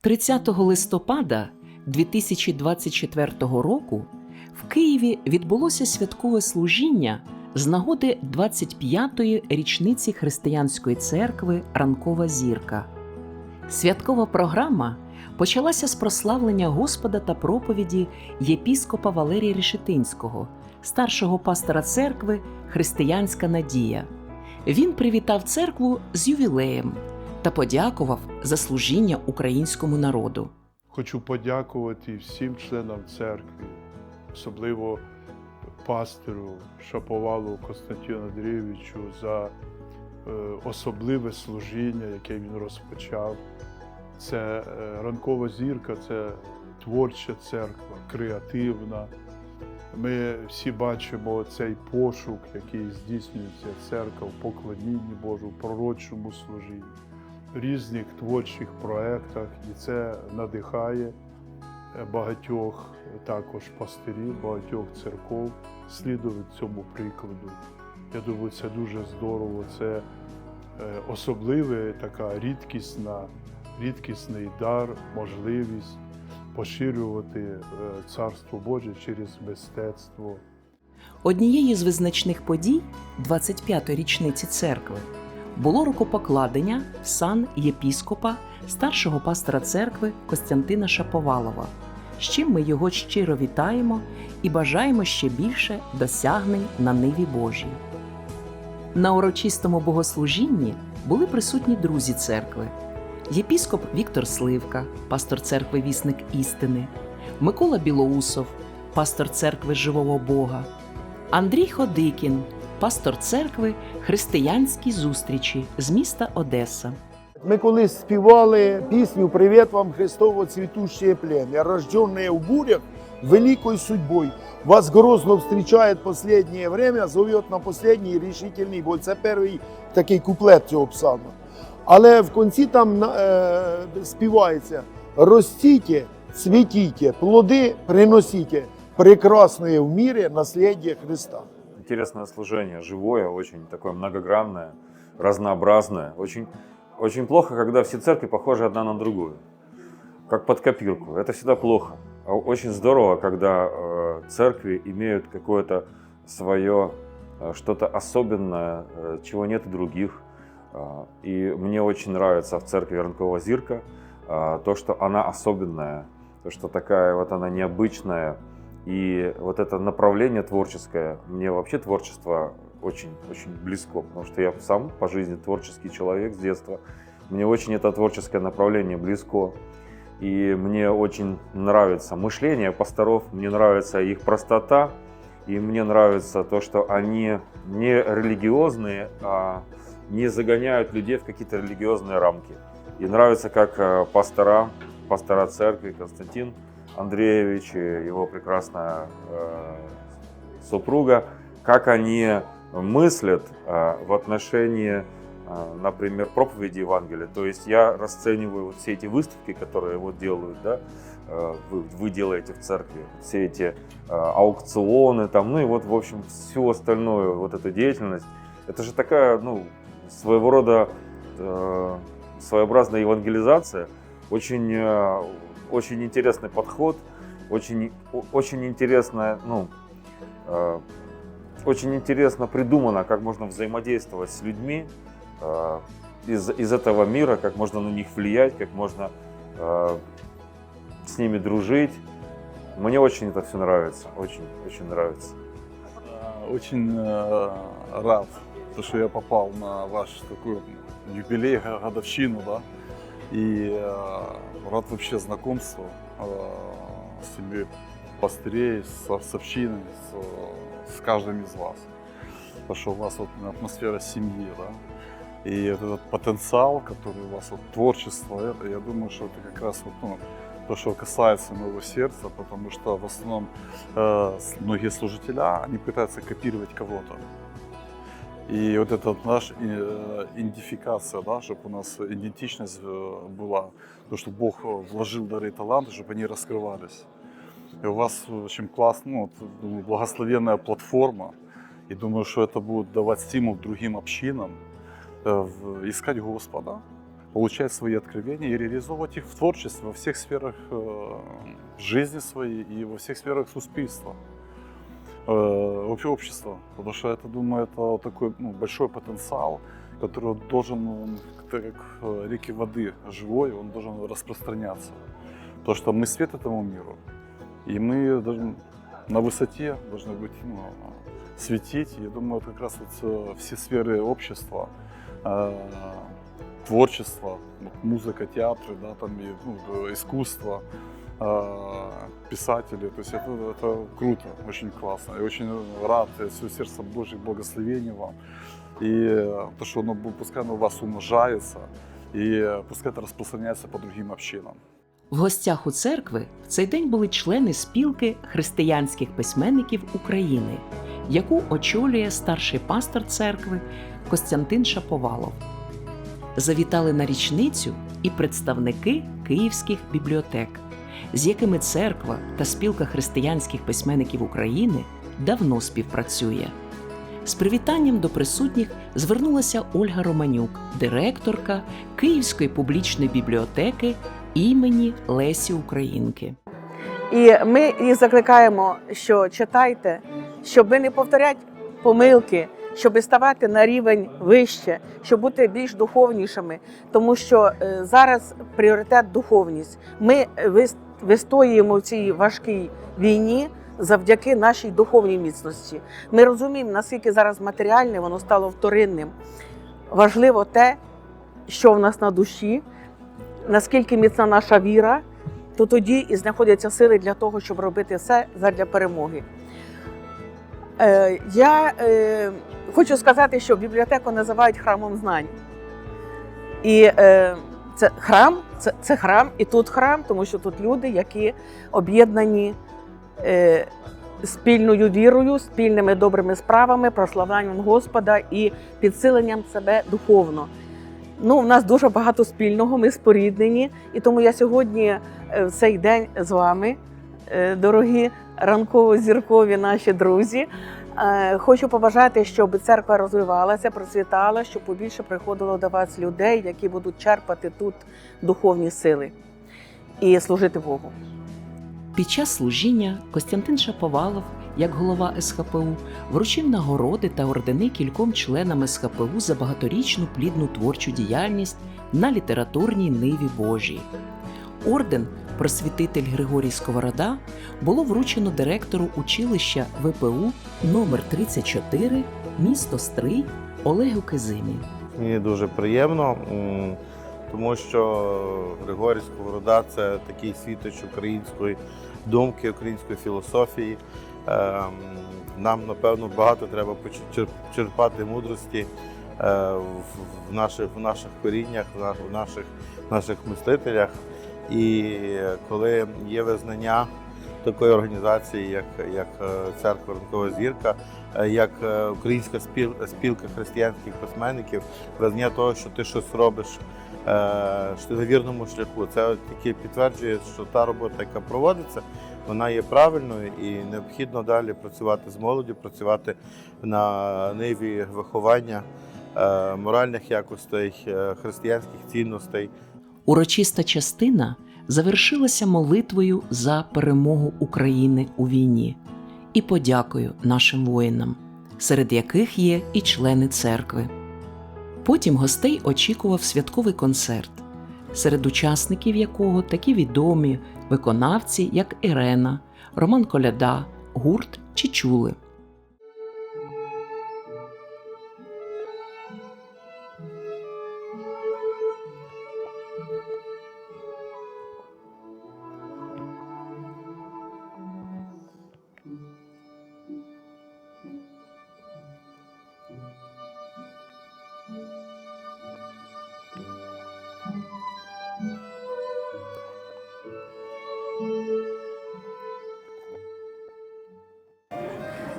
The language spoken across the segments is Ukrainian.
30 листопада 2024 року в Києві відбулося святкове служіння з нагоди 25-ї річниці Християнської церкви Ранкова зірка. Святкова програма почалася з прославлення Господа та проповіді єпіскопа Валерія Рішетинського, старшого пастора церкви Християнська Надія. Він привітав церкву з ювілеєм та подякував за служіння українському народу. Хочу подякувати всім членам церкви, особливо пастиру Шаповалу Константину Андрійовичу за е, особливе служіння, яке він розпочав. Це е, ранкова зірка, це творча церква, креативна. Ми всі бачимо цей пошук, який здійснюється церква в поклонінні Божу, пророчому служінні, різних творчих проєктах, і це надихає е, багатьох також пастирів, багатьох церков слідувати цьому прикладу. Я думаю, це дуже здорово. Це е, особливе така рідкісна, рідкісний дар, можливість поширювати е, Царство Боже через мистецтво. Однією з визначних подій 25-ї річниці церкви було рукопокладення сан єпіскопа старшого пастора церкви Костянтина Шаповалова, з чим ми його щиро вітаємо і бажаємо ще більше досягнень на ниві Божій. На урочистому богослужінні були присутні друзі церкви, єпіскоп Віктор Сливка, пастор церкви Вісник істини, Микола Білоусов, пастор церкви Живого Бога, Андрій Ходикін, пастор церкви Християнські зустрічі з міста Одеса. Ми колись співали пісню «Привіт вам, Христово цвітущее племя, рожденные в бурях великой судьбой. Вас грозно встречает последнее время, зовет на последній решительний бой. Це перший такий куплет цього псалма. Але в кінці там е, співається «Ростіть, цвітіть, плоди приносіть, прекрасне в мірі насліддя Христа». Интересное служение, живое, очень такое многогранное, разнообразное. Очень, очень плохо, когда все церкви похожи одна на другую, как под копирку. Это всегда плохо. А Очень здорово, когда э, церкви имеют какое-то свое, э, что-то особенное, э, чего нет у других. Э, И мне очень нравится в церкви Ранкова Зирка э, то, что она особенная, то, что такая вот она необычная, и вот это направление творческое, мне вообще творчество очень-очень близко, потому что я сам по жизни творческий человек с детства. Мне очень это творческое направление близко. И мне очень нравится мышление пасторов, мне нравится их простота, и мне нравится то, что они не религиозные, а не загоняют людей в какие-то религиозные рамки. И нравится, как э, пастора, пастора церкви Константин Андреевич и его прекрасная э, супруга, как они мыслят э, в отношении, э, например, проповеди Евангелия. То есть я расцениваю вот все эти выставки, которые вот делают, да, вы, вы делаете в церкви, все эти аукционы, там, ну и вот, в общем, всю остальную вот эту деятельность. Это же такая, ну, своего рода своеобразная евангелизация, очень, очень интересный подход, очень, очень интересная, ну, э, очень интересно придумано, как можно взаимодействовать с людьми э, из, из этого мира, как можно на них влиять, как можно э, с ними дружить. Мне очень это все нравится, очень, очень нравится. Очень э, рад, то, что я попал на ваш такой юбилей, го- годовщину, да, и э, рад вообще знакомству э, с семьей пастырей, со, с общиной, с, с каждым из вас. Потому что у вас вот атмосфера семьи, да, и вот этот потенциал, который у вас, вот творчество, это, я думаю, что это как раз вот, ну, то, что касается моего сердца, потому что в основном э, с- многие служителя, они пытаются копировать кого-то. И вот эта вот наша э, идентификация, да, чтобы у нас идентичность э, была, то, что Бог вложил дары и таланты, чтобы они раскрывались. И у вас очень классно, ну, вот, думаю, благословенная платформа. И думаю, что это будет давать стимул другим общинам э, в- искать Господа, получать свои откровения и реализовывать их в творчестве во всех сферах э, жизни своей и во всех сферах суспільства, э, вообще общества. Потому что это, думаю, это вот такой ну, большой потенциал, который вот должен, он, как э, реки воды живой, он должен распространяться. Потому что мы свет этому миру, и мы должны на высоте должны быть ну, светить. Я думаю, вот как раз вот э, все сферы общества, э, творчество, вот музыка, театры, да, там и ну, э, искусство, э, писатели. То есть это, это круто, очень классно. Я очень рад, я все сердце Божьих благословений вам. И э, то, что оно, бу- пускай оно у вас умножается, и э, пускай это распространяется по другим общинам. В гостях у церкви в цей день були члени спілки християнських письменників України, яку очолює старший пастор церкви Костянтин Шаповалов. Завітали на річницю і представники київських бібліотек, з якими церква та спілка християнських письменників України давно співпрацює. З привітанням до присутніх звернулася Ольга Романюк, директорка Київської публічної бібліотеки імені Лесі Українки. І ми їх закликаємо, що читайте, щоб не повторяти помилки, щоб ставати на рівень вище, щоб бути більш духовнішими, тому що е, зараз пріоритет духовність. Ми вистоюємо в цій важкій війні завдяки нашій духовній міцності. Ми розуміємо, наскільки зараз матеріальне воно стало вторинним. Важливо те, що в нас на душі, наскільки міцна наша віра, то тоді і знаходяться сили для того, щоб робити все задля перемоги. Е, я е, хочу сказати, що бібліотеку називають храмом знань. І е, це храм, це, це храм, і тут храм, тому що тут люди, які об'єднані е, спільною вірою, спільними добрими справами, прославлянням Господа і підсиленням себе духовно. Ну, у нас дуже багато спільного, ми споріднені, і тому я сьогодні е, в цей день з вами, е, дорогі ранково-зіркові наші друзі. Е, Хочу побажати, щоб церква розвивалася, процвітала, щоб побільше приходило до вас людей, які будуть черпати тут духовні сили і служити Богу. Під час служіння Костянтин Шаповалов, як голова СХПУ, вручив нагороди та ордени кільком членам СХПУ за багаторічну плідну творчу діяльність на літературній ниві Божій. Орден просвітитель Григорій Сковорода було вручено директору училища ВПУ номер 34 місто Стрий Олегу Кизимі. Мені дуже приємно, тому що Григорій Сковорода це такий світоч української думки, української філософії. Ем, Нам, напевно, багато треба черпати мудрості е, в- наших, в наших коріннях, в на- в наших, наших мислителях. І коли є визнання такої організації, як, як е, церква Ранкова зірка, е, як е, Українська спіл- спілка християнських письменників, визнання того, що ти щось робиш, що на вірному шляху. Це тільки підтверджує, що та робота, яка проводиться, вона є правильною і необхідно далі працювати з молоддю, працювати на ниві виховання моральних якостей, християнських цінностей. Урочиста частина завершилася молитвою за перемогу України у війні і подякою нашим воїнам, серед яких є і члени церкви. Потім гостей очікував святковий концерт, серед учасників якого такі відомі виконавці, як Ірена, Роман Коляда, гурт Чічули.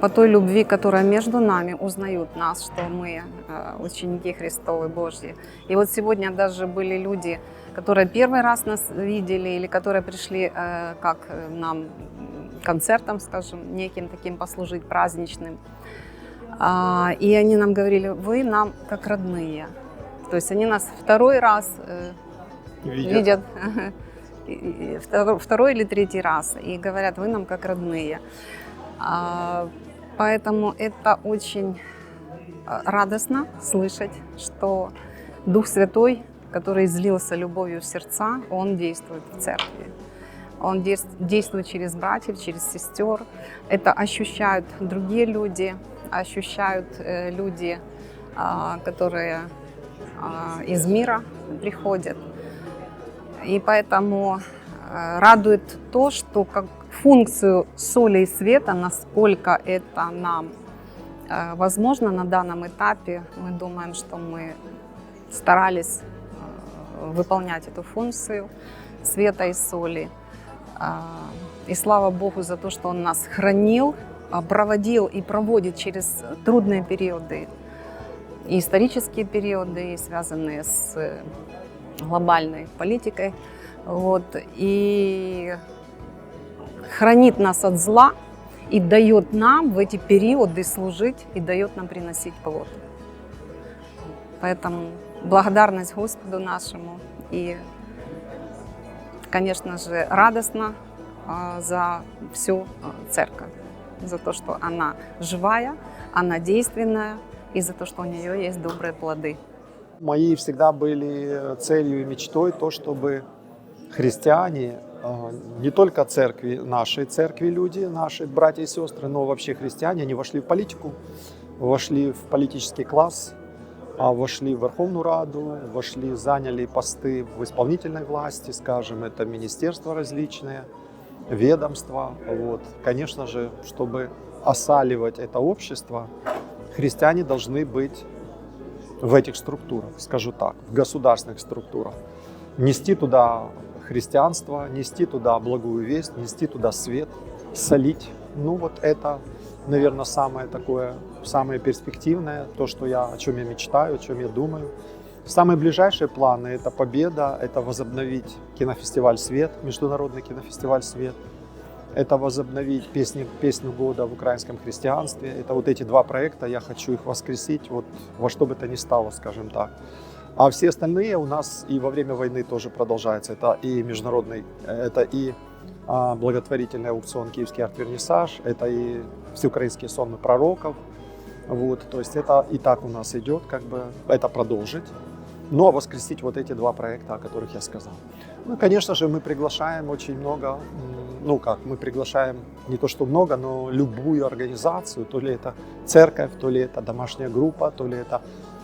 По той любви, которая между нами, узнают нас, что мы э, ученики Христовы Божьи. И вот сегодня даже были люди, которые первый раз нас видели или которые пришли э, как э, нам концертом, скажем, неким таким послужить праздничным. А, И они нам говорили, вы нам как родные. То есть они нас второй раз видят, и второй, второй или третий раз и говорят, вы нам как родные. Поэтому это очень а, радостно слышать, что Дух Святой, который излился любовью в сердца, Он действует в церкви. Он действует через братьев, через сестер. Это ощущают другие люди, ощущают э, люди, а, которые а, из мира приходят. И поэтому э, радует то, что как функцию соли и света, насколько это нам э, возможно на данном этапе, мы думаем, что мы старались э, выполнять эту функцию света и соли. А, И слава Богу за то, что Он нас хранил, проводил и проводит через трудные периоды, и исторические периоды, и связанные с э, глобальной политикой. Вот, и хранит нас от зла и дает нам в эти периоды служить и дает нам приносить плод. Поэтому благодарность Господу нашему и, конечно же, радостно а, за всю а, церковь, за то, что она живая, она действенная и за то, что у нее есть добрые плоды. Мои всегда были целью и мечтой то, чтобы христиане, не только церкви, нашей церкви люди, наши братья и сестры, но вообще христиане, они вошли в политику, вошли в политический класс, а вошли в Верховную Раду, вошли, заняли посты в исполнительной власти, скажем, это министерства различные, ведомства. Вот. Конечно же, чтобы осаливать это общество, христиане должны быть в этих структурах, скажу так, в государственных структурах. Нести туда христианство, нести туда благую весть, нести туда свет, солить. Ну вот это, наверное, самое такое, самое перспективное, то, что я, о чем я мечтаю, о чем я думаю. Самые ближайшие планы – это победа, это возобновить кинофестиваль «Свет», международный кинофестиваль «Свет», это возобновить песни, песню года в украинском христианстве. Это вот эти два проекта, я хочу их воскресить вот во что бы то ни стало, скажем так. А все остальные у нас и во время войны тоже продолжаются. Это и международный, э, это и а, благотворительный аукцион «Киевский арт-вернисаж», это и всеукраинские сонмы пророков. Вот, то есть это и так у нас идет, как бы это продолжить. Ну а воскресить вот эти два проекта, о которых я сказал. Ну, конечно же, мы приглашаем очень много, м, ну как, мы приглашаем не то что много, но любую организацию, то ли это церковь, то ли это домашняя группа, то ли это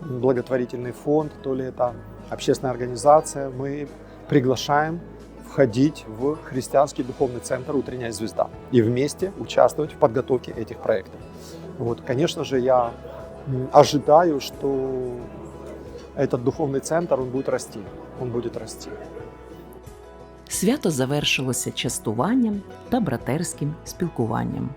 благотворительный фонд, то ли это общественная организация. Мы приглашаем входить в христианский духовный центр «Утренняя звезда» и вместе участвовать в подготовке этих проектов. Вот, конечно же, я м, ожидаю, что этот духовный центр, он будет расти, он будет расти. Свято завершилося частуванням та братерським спілкуванням.